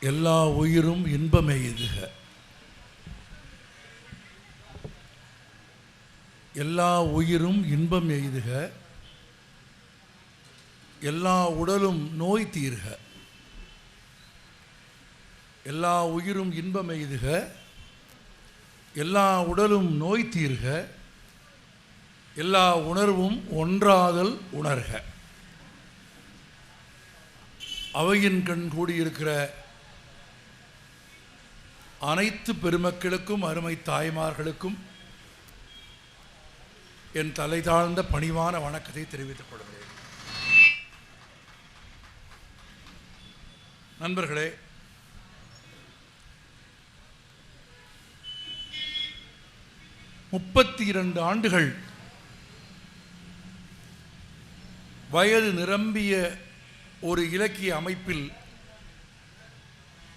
எல்லா உயிரும் இன்பமே எய்துக எல்லா உயிரும் இன்பம் எய்துக எல்லா உடலும் நோய் தீர்க. எல்லா உயிரும் இன்பம் எய்துக எல்லா உடலும் நோய் தீர்க. எல்லா உணர்வும் ஒன்றாதல் உணர்க. அவையின் கண் கூடியிருக்கிற அனைத்து பெருமக்களுக்கும் அருமை தாய்மார்களுக்கும் என் தலை தாழ்ந்த பணிவான வணக்கத்தை தெரிவித்துக் கொள்கிறேன். நண்பர்களே முப்பத்தி இரண்டு ஆண்டுகள் வயது நிரம்பிய ஒரு இலக்கிய அமைப்பில்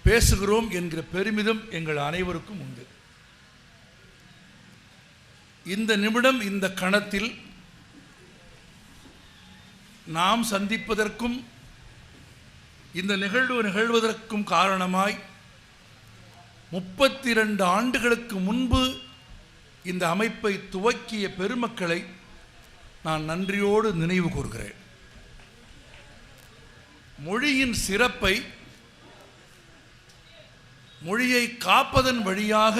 பேசுகிறோம் என்கிற பெருமிதம் எங்கள் அனைவருக்கும் உண்டு. இந்த நிமிடம் இந்த கணத்தில் நாம் சந்திப்பதற்கும் இந்த நிகழ்வு நிகழ்வதற்கும் காரணமாய் முப்பத்தி ரெண்டு ஆண்டுகளுக்கு முன்பு இந்த அமைப்பை துவக்கிய பெருமக்களை நான் நன்றியோடு நினைவு கூறுகிறேன். மொழியின் சிறப்பை மொழியை காப்பதன் வழியாக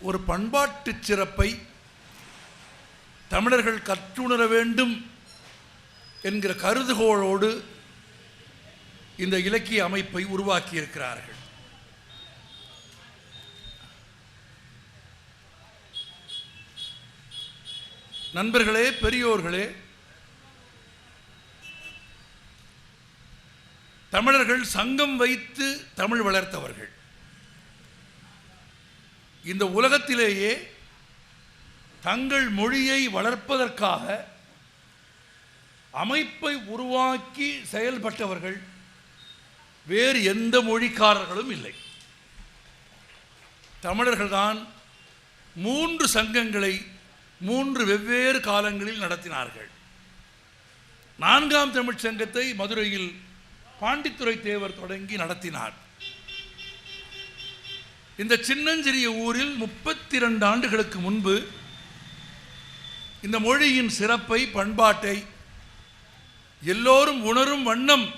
ஒரு பண்பாட்டு சிறப்பை தமிழர்கள் கற்றுணர வேண்டும் என்கிற கருதுகோளோடு இந்த இலக்கிய அமைப்பை உருவாக்கியிருக்கிறார்கள். நண்பர்களே பெரியோர்களே தமிழர்கள் சங்கம் வைத்து தமிழ் வளர்த்தவர்கள். இந்த உலகத்திலேயே தங்கள் மொழியை வளர்ப்பதற்காக அமைப்பை உருவாக்கி செயல்பட்டவர்கள் வேறு எந்த மொழிக்காரர்களும் இல்லை. தமிழர்கள்தான் மூன்று சங்கங்களை மூன்று வெவ்வேறு காலங்களில் நடத்தினார்கள். நான்காம் தமிழ்ச் சங்கத்தை மதுரையில் பாண்டித்துரை தேவர் தொடங்கி நடத்தினார். இந்த சின்னஞ்சிறிய ஊரில் முப்பத்தி இரண்டு ஆண்டுகளுக்கு முன்பு இந்த மொழியின் சிறப்பை பண்பாட்டை எல்லோரும் உணரும் வண்ணம்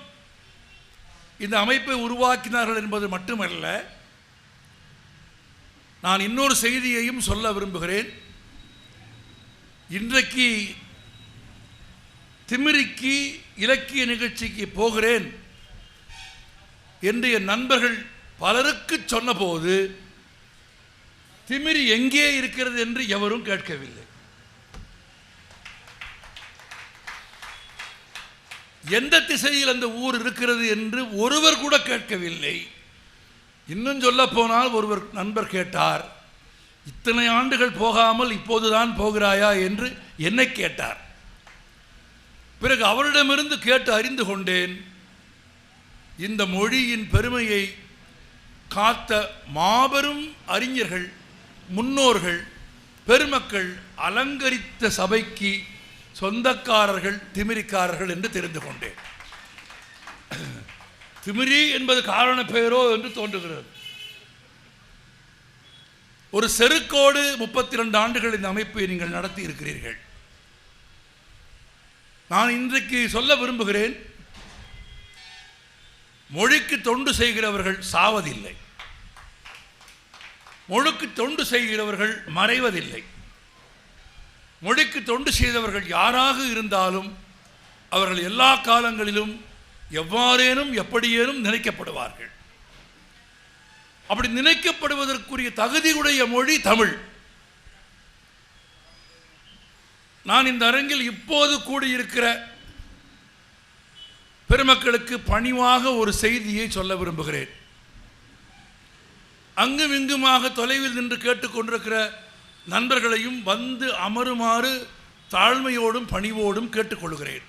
இந்த அமைப்பை உருவாக்கினார்கள் என்பது மட்டுமல்ல நான் இன்னொரு செய்தியையும் சொல்ல விரும்புகிறேன். இன்றைக்கு திமிரிக்கு இலக்கிய நிகழ்ச்சிக்கு போகிறேன் என்று என் நண்பர்கள் பலருக்கு சொன்னபோது திமிரி எங்கே இருக்கிறது என்று எவரும் கேட்கவில்லை. எந்த திசையில் அந்த ஊர் இருக்கிறது என்று ஒருவர் கூட கேட்கவில்லை. இன்னும் சொல்ல போனால் ஒருவர் நண்பர் கேட்டார் இத்தனை ஆண்டுகள் போகாமல் இப்போதுதான் போகிறாயா? என்று என்னை கேட்டார். பிறகு அவரிடமிருந்து கேட்டு அறிந்து கொண்டேன் இந்த மொழியின் பெருமையை காத்த மாபெரும் அறிஞர்கள் முன்னோர்கள் பெருமக்கள் அலங்கரித்த சபைக்கு சொந்தக்காரர்கள் திமிரிக்காரர்கள் என்று தெரிந்து கொண்டேன். திமிரி என்பது காரண பெயரோ என்று தோன்றுகிறது. ஒரு செருக்கோடு முப்பத்தி ரெண்டு ஆண்டுகள் இந்த அமைப்பை நீங்கள் நடத்தி இருக்கிறீர்கள். நான் இன்றைக்கு சொல்ல விரும்புகிறேன் மொழிக்கு தொண்டு செய்கிறவர்கள் சாவதில்லை. மொழுக்கு தொண்டு செய்கிறவர்கள் மறைவதில்லை. மொழிக்கு தொண்டு செய்தவர்கள் யாராக இருந்தாலும் அவர்கள் எல்லா காலங்களிலும் எவ்வாறேனும் எப்படியேனும் நினைக்கப்படுவார்கள். அப்படி நினைக்கப்படுவதற்குரிய தகுதியுடைய மொழி தமிழ். நான் இந்த அரங்கில் இப்போது கூடியிருக்கிற பெருமக்களுக்கு பணிவாக ஒரு செய்தியை சொல்ல விரும்புகிறேன். அங்கும் இங்குமாக தொலைவில் நின்று கேட்டுக்கொண்டிருக்கிற நண்பர்களையும் வந்து அமருமாறு தாழ்மையோடும் பணிவோடும் கேட்டுக்கொள்கிறேன்.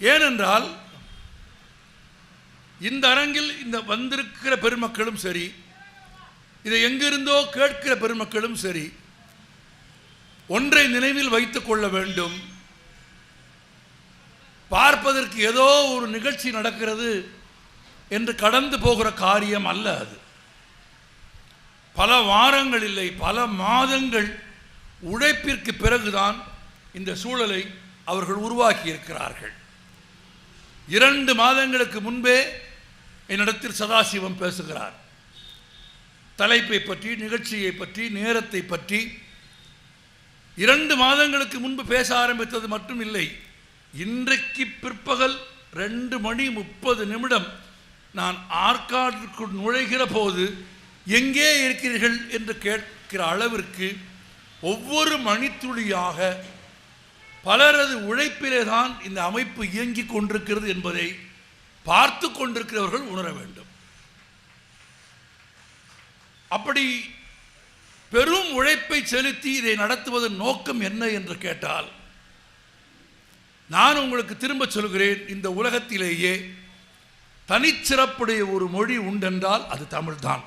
ஏனென்றால் இந்த அரங்கில் இந்த வந்திருக்கிற பெருமக்களும் சரி இதை எங்கிருந்தோ கேட்கிற பெருமக்களும் சரி ஒன்றை நினைவில் வைத்துக் கொள்ள வேண்டும். பார்ப்பதற்கு ஏதோ ஒரு நிகழ்ச்சி நடக்கிறது என்று கடந்து போகிற காரியம் அல்ல அது. பல வாரங்கள் இல்லை பல மாதங்கள் உழைப்பிற்கு பிறகுதான் இந்த சூழலை அவர்கள் உருவாக்கி இருக்கிறார்கள் இரண்டு மாதங்களுக்கு முன்பே என்னிடத்தில் சதாசிவம் பேசுகிறார். தலைப்பை பற்றி நிகழ்ச்சியை பற்றி நேரத்தை பற்றி. இரண்டு மாதங்களுக்கு முன்பு பேச ஆரம்பித்தது மட்டும் இல்லை. இன்றைக்கு பிற்பகல் ரெண்டு மணி முப்பது நிமிடம் நான் ஆற்காட்டிற்குள் நுழைகிற போது எங்கே இருக்கிறீர்கள் என்று கேட்கிற அளவிற்கு ஒவ்வொரு மணித்துளியாக பலரது உழைப்பிலே தான் இந்த அமைப்பு இயங்கிக் கொண்டிருக்கிறது என்பதை பார்த்து கொண்டிருக்கிறவர்கள் உணர வேண்டும். அப்படி பெரும் உழைப்பை செலுத்தி இதை நடத்துவதன் நோக்கம் என்ன என்று கேட்டால் நான் உங்களுக்கு திரும்ப சொல்கிறேன் இந்த உலகத்திலேயே தனிச்சிறப்புடைய ஒரு மொழி உண்டென்றால் அது தமிழ்தான்.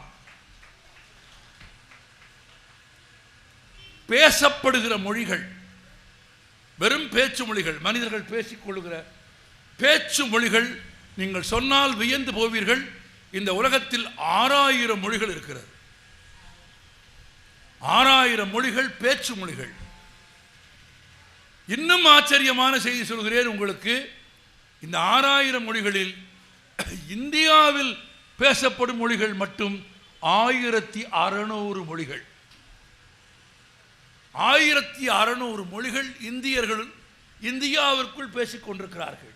பேசப்படுகிற மொழிகள் வெறும் பேச்சு மொழிகள் மனிதர்கள் பேசிக்கொள்கிற பேச்சு மொழிகள் நீங்கள் சொன்னால் வியந்து போவீர்கள். இந்த உலகத்தில் ஆறாயிரம் மொழிகள் இருக்கிறது. ஆறாயிரம் மொழிகள் பேச்சு மொழிகள். இன்னும் ஆச்சரியமான செய்தி சொல்கிறேன் உங்களுக்கு. இந்த ஆறாயிரம் மொழிகளில் இந்தியாவில் பேசப்படும் மொழிகள் மட்டும் ஆயிரத்தி அறநூறு மொழிகள். ஆயிரத்தி அறநூறு மொழிகள் இந்தியர்கள் இந்தியாவிற்குள் பேசிக் கொண்டிருக்கிறார்கள்.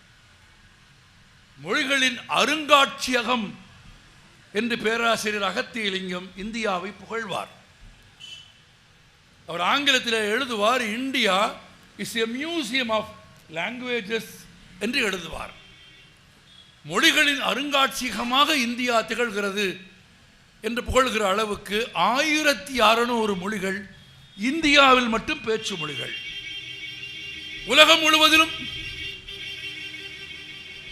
மொழிகளின் அருங்காட்சியகம் என்று பேராசிரியர் அகத்தியலிங்கம் இந்தியாவை புகழ்வார். அவர் ஆங்கிலத்தில் எழுதுவார் India is a museum of languages என்று எழுதுவார். மொழிகளின் அருங்காட்சியகமாக இந்தியா திகழ்கிறது என்று புகழ்கிற அளவுக்கு ஆயிரத்தி அறநூறு மொழிகள் இந்தியாவில் மட்டும் பேச்சு மொழிகள். உலகம் முழுவதிலும்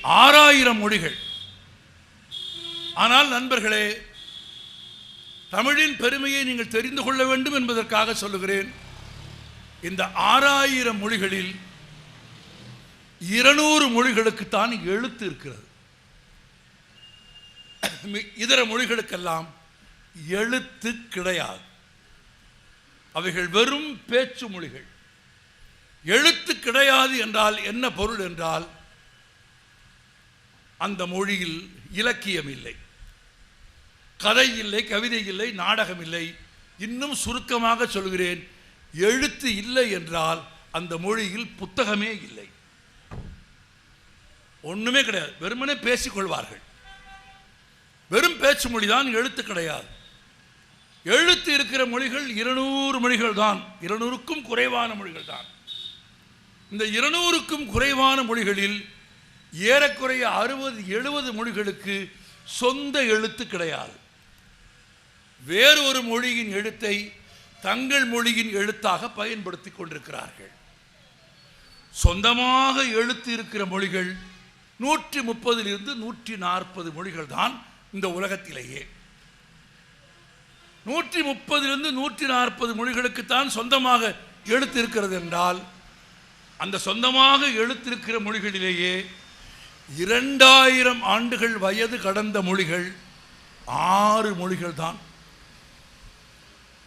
ஆறாயிரம் மொழிகள். ஆனால் நண்பர்களே தமிழின் பெருமையை நீங்கள் தெரிந்து கொள்ள வேண்டும் என்பதற்காக சொல்லுகிறேன் இந்த ஆறாயிரம் மொழிகளில் இருநூறு மொழிகளுக்குத்தான் எழுத்து இருக்கிறது. இதர மொழிகளுக்கெல்லாம் எழுத்து கிடையாது. அவைகள் வெறும் பேச்சு மொழிகள். எழுத்து கிடையாது என்றால் என்ன பொருள் என்றால் அந்த மொழியில் இலக்கியம் இல்லை. கதை இல்லை கவிதை இல்லை நாடகம் இல்லை. இன்னும் சுருக்கமாக சொல்கிறேன் எழுத்து இல்லை என்றால் அந்த மொழியில் புத்தகமே இல்லை. ஒண்ணுமே கிடையாது. வெறுமனே பேசிக்கொள்வார்கள். வெறும் பேச்சு மொழிதான் எழுத்து கிடையாது. எழுத்து இருக்கிற மொழிகள் இருநூறு மொழிகள் தான். இருநூறுக்கும் குறைவான மொழிகள் தான். இந்த இருநூறுக்கும் குறைவான மொழிகளில் ஏறக்குறைய அறுபது எழுபது மொழிகளுக்கு சொந்த எழுத்து கிடையாது. வேறு ஒரு மொழியின் எழுத்தை தங்கள் மொழியின் எழுத்தாக பயன்படுத்திக் கொண்டிருக்கிறார்கள். சொந்தமாக எழுத்து இருக்கிற மொழிகள் நூற்றி முப்பதிலிருந்து நூற்றி நாற்பது மொழிகள் தான் இந்த உலகத்திலேயே. நூற்றி முப்பதிலிருந்து நூற்றி நாற்பது மொழிகளுக்குத்தான் சொந்தமாக எழுத்து இருக்கிறது என்றால் அந்த சொந்தமாக எழுத்திருக்கிற மொழிகளிலேயே இரண்டாயிரம் ஆண்டுகள் வயது கடந்த மொழிகள் ஆறு மொழிகள் தான்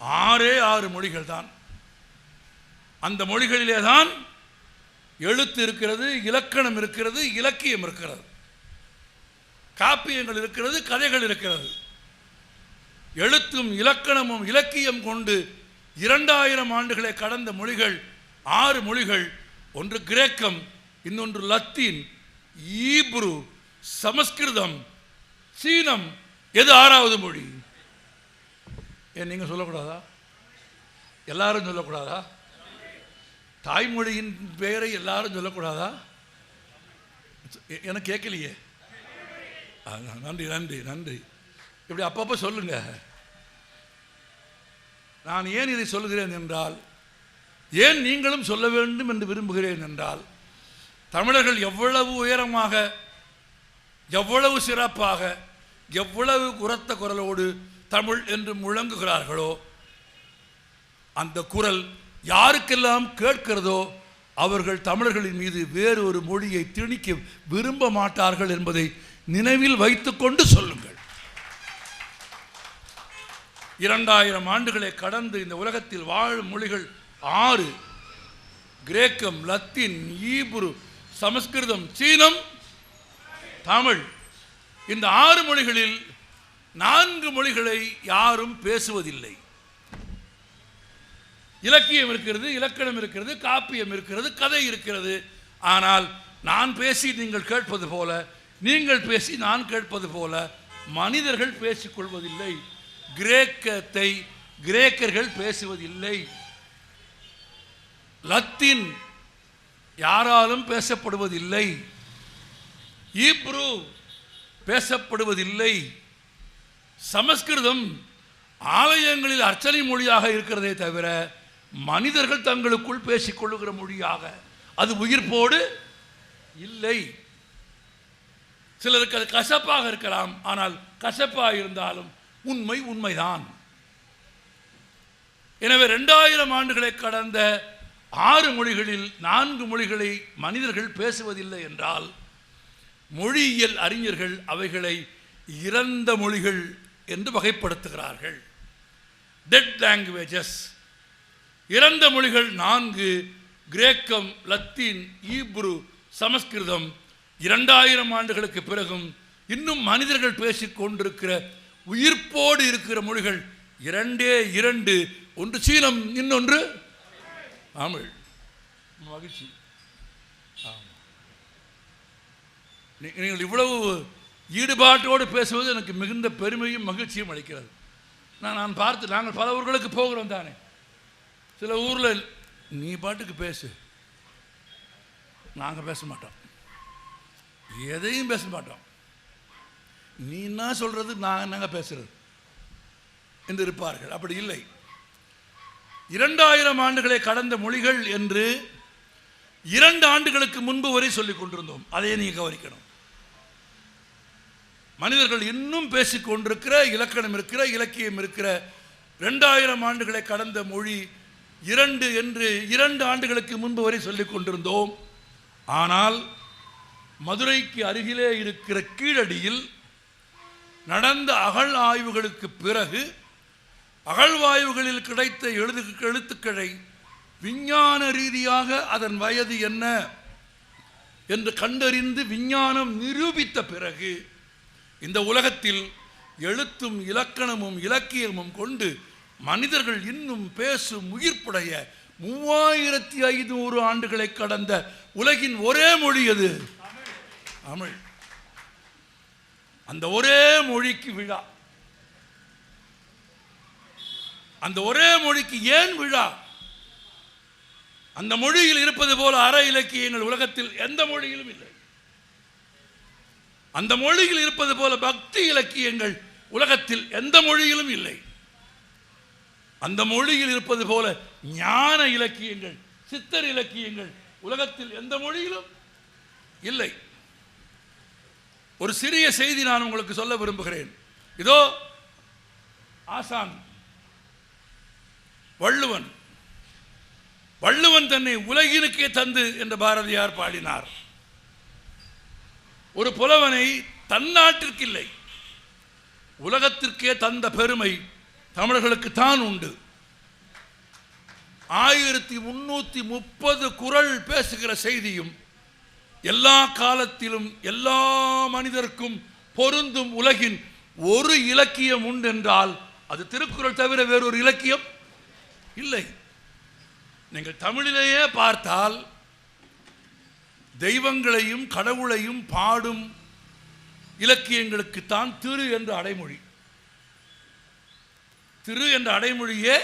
ஆறே ஆறு மொழிகள் தான் அந்த மொழிகளிலே தான் எழுத்து இருக்கிறது இலக்கணம் இருக்கிறது இலக்கியம் இருக்கிறது. காப்பியங்கள் இருக்கிறது கதைகள் இருக்கிறது. எழுத்தும் இலக்கணமும் இலக்கியம் கொண்டு இரண்டாயிரம் ஆண்டுகளை கடந்த மொழிகள் ஆறு மொழிகள் ஒன்று கிரேக்கம் இன்னொன்று லத்தீன் ஈப்ரு சமஸ்கிருதம் சீனம் எது ஆறாவது மொழி? ஏன் நீங்கள் சொல்லக்கூடாதா? எல்லாரும் சொல்லக்கூடாதா? தாய்மொழியின் பெயரை எல்லாரும் சொல்லக்கூடாதா? எனக்கு கேட்கலையே. நன்றி நன்றி நன்றி. இப்படி அப்பப்போ சொல்லுங்க. நான் ஏன் இதை சொல்லுகிறேன் என்றால் ஏன் நீங்களும் சொல்ல வேண்டும் என்று விரும்புகிறேன் என்றால் தமிழர்கள் எவ்வளவு உயரமாக எவ்வளவு சிறப்பாக எவ்வளவு உரத்த குரலோடு தமிழ் என்று முழங்குகிறார்களோ அந்த குரல் யாருக்கெல்லாம் கேட்கிறதோ அவர்கள் தமிழர்களின் மீது வேறு ஒரு மொழியை திணிக்க விரும்ப மாட்டார்கள் என்பதை நினைவில் வைத்துக்கொண்டு சொல்லுங்கள். இரண்டாயிரம் ஆண்டுகளை கடந்து இந்த உலகத்தில் வாழும் மொழிகள் ஆறு. கிரேக்கம் லத்தீன் ஈபுரு சமஸ்கிருதம் சீனம் தமிழ். இந்த ஆறு மொழிகளில் நான்கு மொழிகளை யாரும் பேசுவதில்லை. இலக்கியம் இருக்கிறது இலக்கணம் இருக்கிறது காப்பியம் இருக்கிறது கதை இருக்கிறது. ஆனால் நான் பேசி நீங்கள் கேட்பது போல நீங்கள் பேசி நான் கேட்பது போல மனிதர்கள் பேசிக்கொள்வதில்லை. கிரேக்கத்தை கிரேக்கர்கள் பேசுவதில்லை. லத்தீன் யாராலும் பேசப்படுவதில்லை. ஈப்ரு பேசப்படுவதில்லை. சமஸ்கிருதம் ஆலயங்களில் அர்ச்சனை மொழியாக இருக்கிறதே தவிர மனிதர்கள் தங்களுக்குள் பேசிக்கொள்ளுகிற மொழியாக அது உயிர்ப்போடு இல்லை. சிலருக்கு அது கசப்பாக இருக்கலாம் ஆனால் கசப்பாக இருந்தாலும் உண்மை உண்மைதான். எனவே ரெண்டாயிரம் ஆண்டுகளை கடந்த ஆறு மொழிகளில் நான்கு மொழிகளை மனிதர்கள் பேசுவதில்லை என்றால் மொழியியல் அறிஞர்கள் அவைகளை இறந்த மொழிகள் என்று வகைப்படுத்துகிறார்கள். டெட் லாங்குவேஜஸ் இறந்த மொழிகள் நான்கு கிரேக்கம் லத்தீன் ஈப்ரு சமஸ்கிருதம் இரண்டாயிரம் ஆண்டுகளுக்கு பிறகும் இன்னும் மனிதர்கள் பேசிக்கொண்டிருக்கிற உயிர்ப்போடு இருக்கிற மொழிகள் இரண்டே இரண்டு. ஒன்று சீனம் இன்னொன்று தமிழ். மகிழ்ச்சி. ஆமாம். நீ- நீங்கள் இவ்வளவு ஈடுபாட்டோடு பேசுவது எனக்கு மிகுந்த பெருமையும் மகிழ்ச்சியும் அளிக்கிறது. நான் நான் பார்த்து நாங்கள் பல ஊர்களுக்கு போகிறோம் தானே. சில ஊரில் நீ பாட்டுக்கு பேசு. நாங்கள் பேச மாட்டோம். எதையும் பேச மாட்டோம். நீ என்ன சொல்றது நான் என்னங்க பேசுறது? என்று இருப்பார்கள். அப்படி இல்லை. இரண்டாயிரம் ஆண்டுகளை கடந்த மொழிகள் என்று இரண்டு ஆண்டுகளுக்கு முன்பு வரை சொல்லிக் கொண்டிருந்தோம். அதையே நீங்கள் கவனிக்கணும். மனிதர்கள் இன்னும் பேசிக்கொண்டிருக்கிற இலக்கணம் இருக்கிற இலக்கியம் இருக்கிற ரெண்டாயிரம் ஆண்டுகளை கடந்த மொழி இரண்டு என்று இரண்டு ஆண்டுகளுக்கு முன்பு வரை சொல்லிக் கொண்டிருந்தோம். ஆனால் மதுரைக்கு அருகிலே இருக்கிற கீழடியில் நடந்த அகழ் ஆய்வுகளுக்கு பிறகு அகழ்வாய்வுகளில் கிடைத்த எழுது எழுத்துக்களை விஞ்ஞான ரீதியாக அதன் வயது என்ன என்று கண்டறிந்து விஞ்ஞானம் நிரூபித்த பிறகு இந்த உலகத்தில் எழுத்தும் இலக்கணமும் இலக்கியமும் கொண்டு மனிதர்கள் இன்னும் பேசும் உயிர்ப்புடைய மூவாயிரத்தி ஐநூறு ஆண்டுகளை கடந்த உலகின் ஒரே மொழி அது தமிழ். அந்த ஒரே மொழிக்கு விழா. அந்த ஒரே மொழிக்கு ஏன் விழா? அந்த மொழியில் இருப்பது போல அற இலக்கியங்கள் உலகத்தில் எந்த மொழியிலும் இல்லை. அந்த மொழியில் இருப்பது போல பக்தி இலக்கியங்கள் உலகத்தில் எந்த மொழியிலும் இல்லை. அந்த மொழியில் இருப்பது போல ஞான இலக்கியங்கள் சித்தர் இலக்கியங்கள் உலகத்தில் எந்த மொழியிலும் இல்லை. ஒரு சிறிய செய்தி நான் உங்களுக்கு சொல்ல விரும்புகிறேன். இதோ ஆசான் வள்ளுவன். வள்ளுவன் தன்னை உலகினுக்கே தந்து என்று பாரதியார் பாடினார். ஒரு புலவனை தன்னாட்டிற்கில்லை. உலகத்திற்கே தந்த பெருமை தமிழர்களுக்கு தான் உண்டு. ஆயிரத்தி முன்னூத்தி முப்பது குரல் பேசுகிற செய்தியும் எல்லா காலத்திலும் எல்லா மனிதருக்கும் பொருந்தும் உலகின் ஒரு இலக்கியம் உண்டு என்றால் அது திருக்குறள் தவிர வேறொரு இலக்கியம் இல்லை. நீங்கள் தமிழிலேயே பார்த்தால் தெய்வங்களையும் கடவுளையும் பாடும் இலக்கியங்களுக்குத்தான் திரு என்ற அடைமொழி. திரு என்ற அடைமொழியே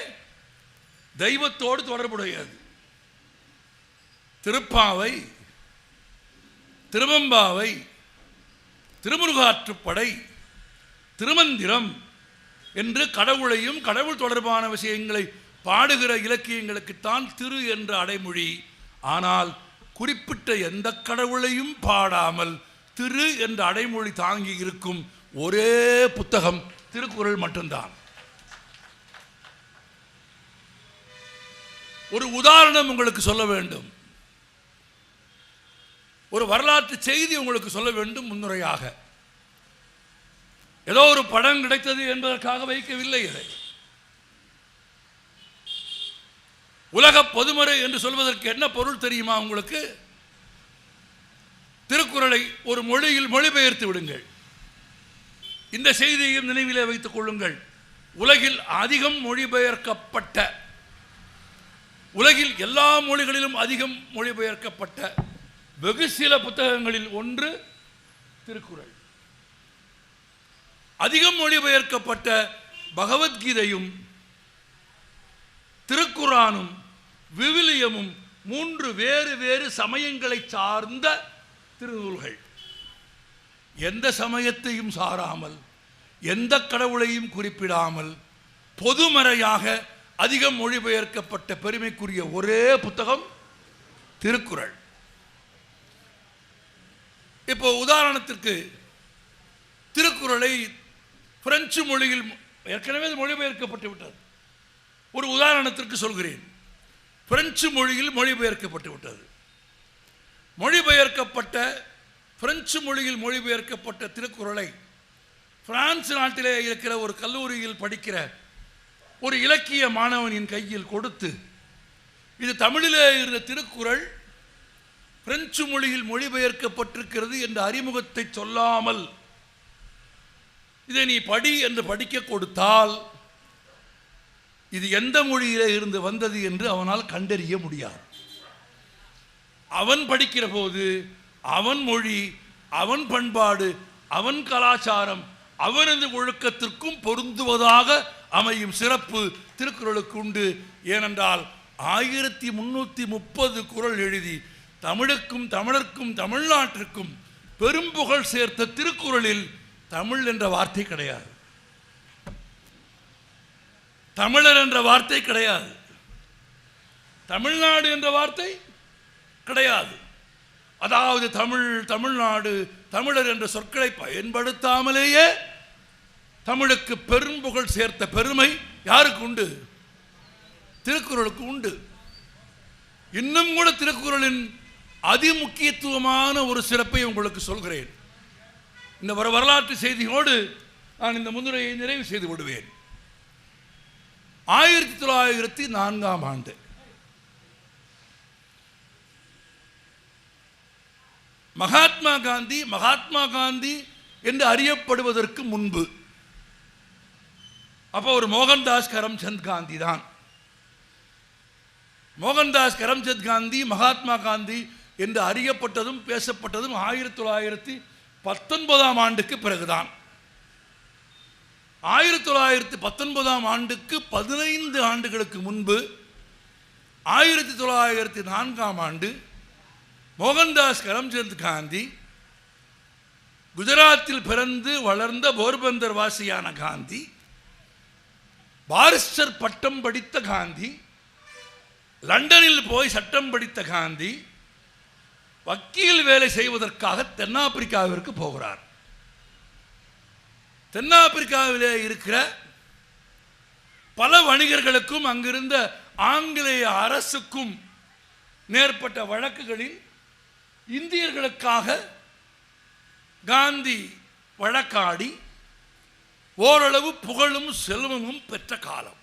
தெய்வத்தோடு தொடர்புடையது. திருப்பாவை திருவம்பாவை திருமுருகாற்றுப்படை திருமந்திரம் என்று கடவுளையும் கடவுள் தொடர்பான விஷயங்களை பாடுகிற இலக்கியங்களுக்குத்தான் திரு என்ற அடைமொழி. ஆனால் குறிப்பிட்ட எந்த கடவுளையும் பாடாமல் திரு என்ற அடைமொழி தாங்கி இருக்கும் ஒரே புத்தகம் திருக்குறள் மட்டும்தான். ஒரு உதாரணம் உங்களுக்கு சொல்ல வேண்டும். ஒரு வரலாற்று செய்தி உங்களுக்கு சொல்ல வேண்டும் முன்னுரையாக. ஏதோ ஒரு படம் கிடைத்தது என்பதற்காக வைக்கவில்லை இதை உலக பொதுமறை என்று சொல்வதற்கு என்ன பொருள் தெரியுமா உங்களுக்கு? திருக்குறளை ஒரு மொழியில் மொழிபெயர்த்து விடுங்கள். இந்த செய்தியையும் நினைவிலே வைத்துக் கொள்ளுங்கள். உலகில் அதிகம் மொழிபெயர்க்கப்பட்ட உலகில் எல்லா மொழிகளிலும் அதிகம் மொழிபெயர்க்கப்பட்ட வெகு சில புத்தகங்களில் ஒன்று திருக்குறள். அதிகம் மொழிபெயர்க்கப்பட்ட பகவத்கீதையும் திருக்குரானும் விவிலியமும் மூன்று வேறு வேறு சமயங்களை சார்ந்த திருநூல்கள். எந்த சமயத்தையும் சாராமல் எந்த கடவுளையும் குறிப்பிடாமல் பொதுமறையாக அதிகம் மொழிபெயர்க்கப்பட்ட பெருமைக்குரிய ஒரே புத்தகம் திருக்குறள். இப்போ உதாரணத்திற்கு திருக்குறளை பிரெஞ்சு மொழியில் ஏற்கனவே மொழிபெயர்க்கப்பட்டு விட்டது. ஒரு உதாரணத்திற்கு சொல்கிறேன். பிரெஞ்சு மொழியில் மொழிபெயர்க்கப்பட்டு விட்டது. மொழிபெயர்க்கப்பட்ட பிரெஞ்சு மொழியில் மொழிபெயர்க்கப்பட்ட திருக்குறளை பிரான்ஸ் நாட்டிலே இருக்கிற ஒரு கல்லூரியில் படிக்கிற ஒரு இலக்கிய மாணவனின் கையில் கொடுத்து இது தமிழிலே இருந்த திருக்குறள் பிரெஞ்சு மொழியில் மொழிபெயர்க்கப்பட்டிருக்கிறது என்ற அறிமுகத்தை சொல்லாமல் இதை நீ படி என்று படிக்க கொடுத்தால் இது எந்த மொழியிலே இருந்து வந்தது என்று அவனால் கண்டறிய முடியாது. அவன் படிக்கிற போது அவன் மொழி அவன் பண்பாடு அவன் கலாச்சாரம் அவனது ஒழுக்கத்திற்கும் பொருந்துவதாக அமையும் சிறப்பு திருக்குறளுக்கு உண்டு. ஏனென்றால் ஆயிரத்தி முன்னூற்றி முப்பது குறள் எழுதி தமிழுக்கும் தமிழர்க்கும் தமிழ்நாட்டிற்கும் பெரும்புகழ் சேர்த்த திருக்குறளில் தமிழ் என்ற வார்த்தை கிடையாது. தமிழர் என்ற வார்த்தை கிடையாது. தமிழ்நாடு என்ற வார்த்தை கிடையாது. அதாவது தமிழ் தமிழ்நாடு தமிழர் என்ற சொற்களை பயன்படுத்தாமலேயே தமிழுக்கு பெரும்புகழ் சேர்த்த பெருமை யாருக்கு உண்டு? திருக்குறளுக்கு உண்டு. இன்னும் கூட திருக்குறளின் அதிமுக்கியத்துவமான ஒரு சிறப்பை உங்களுக்கு சொல்கிறேன். இந்த வர வரலாற்று செய்தியோடு நான் இந்த முன்னுரையை நிறைவு செய்து விடுவேன். ஆயிரத்தி தொள்ளாயிரத்தி நான்காம் ஆண்டு. மகாத்மா காந்தி மகாத்மா காந்தி என்று அறியப்படுவதற்கு முன்பு அப்போ ஒரு மோகன்தாஸ் கரம்சந்த் காந்தி தான். மோகன்தாஸ் கரம்சந்த் காந்தி மகாத்மா காந்தி என்று அறியப்பட்டதும் பேசப்பட்டதும் ஆயிரத்தி தொள்ளாயிரத்தி பத்தொன்பதாம் ஆண்டுக்கு பிறகுதான். ஆயிரத்தி தொள்ளாயிரத்தி பத்தொன்பதாம் ஆண்டுக்கு பதினைந்து ஆண்டுகளுக்கு முன்பு ஆயிரத்தி தொள்ளாயிரத்தி நான்காம் ஆண்டு மோகன்தாஸ் கரம்சந்த் காந்தி குஜராத்தில் பிறந்து வளர்ந்த போர்பந்தர் வாசியான காந்தி பாரிஸ்டர் பட்டம் படித்த காந்தி லண்டனில் போய் சட்டம் படித்த காந்தி வக்கீல் வேலை செய்வதற்காக தென்னாப்பிரிக்காவிற்கு போகிறார். தென்னாப்பிரிக்காவிலே இருக்கிற பல வணிகர்களுக்கும் அங்கிருந்த ஆங்கிலேய அரசுக்கும் நேர்பட்ட வழக்குகளில் இந்தியர்களுக்காக காந்தி வழக்காடி ஓரளவு புகழும் செல்வமும் பெற்ற காலம்.